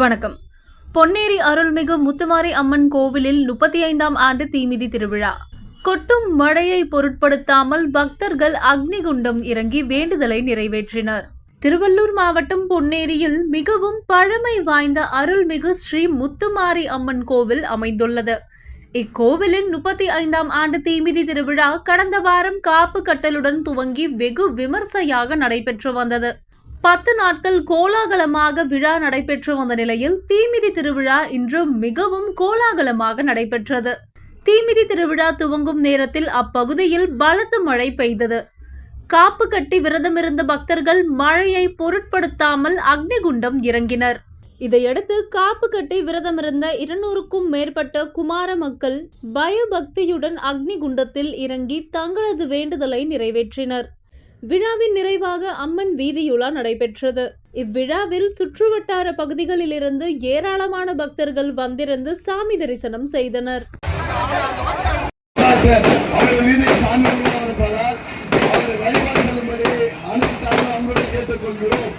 வணக்கம். பொன்னேரி அருள்மிகு முத்துமாரி அம்மன் கோவிலில் முப்பத்தி ஐந்தாம் ஆண்டு தீமிதி திருவிழா. கொட்டும் மழையை பொருட்படுத்தாமல் பக்தர்கள் அக்னிகுண்டம் இறங்கி வேண்டுதலை நிறைவேற்றினர். திருவள்ளூர் மாவட்டம் பொன்னேரியில் மிகவும் பழமை வாய்ந்த அருள்மிகு ஸ்ரீ முத்துமாரி அம்மன் கோவில் அமைந்துள்ளது. இக்கோவிலின் முப்பத்தி ஐந்தாம் ஆண்டு தீமிதி திருவிழா கடந்த வாரம் காப்பு கட்டலுடன் துவங்கி வெகு விமர்சையாக நடைபெற்று வந்தது. பத்து நாட்கள் கோலாகலமாக விழா நடைபெற்று வந்த நிலையில் தீமிதி திருவிழா இன்று மிகவும் கோலாகலமாக நடைபெற்றது. தீமிதி திருவிழா துவங்கும் நேரத்தில் அப்பகுதியில் பலத்த மழை பெய்தது. காப்பு கட்டி விரதமிருந்த பக்தர்கள் மழையை பொருட்படுத்தாமல் அக்னிகுண்டம் இறங்கினர். இதையடுத்து காப்பு கட்டி விரதமிருந்த இருநூறுக்கும் மேற்பட்ட குமார மக்கள் பயபக்தியுடன் அக்னிகுண்டத்தில் இறங்கி தங்களது வேண்டுதலை நிறைவேற்றினர். விழாவின் நிறைவாக அம்மன் வீதியுலா நடைபெற்றது. இவ்விழாவில் சுற்றுவட்டார பகுதிகளிலிருந்து ஏராளமான பக்தர்கள் வந்திருந்து சாமி தரிசனம் செய்தனர். கேட்டுக்கொள்கிறோம்.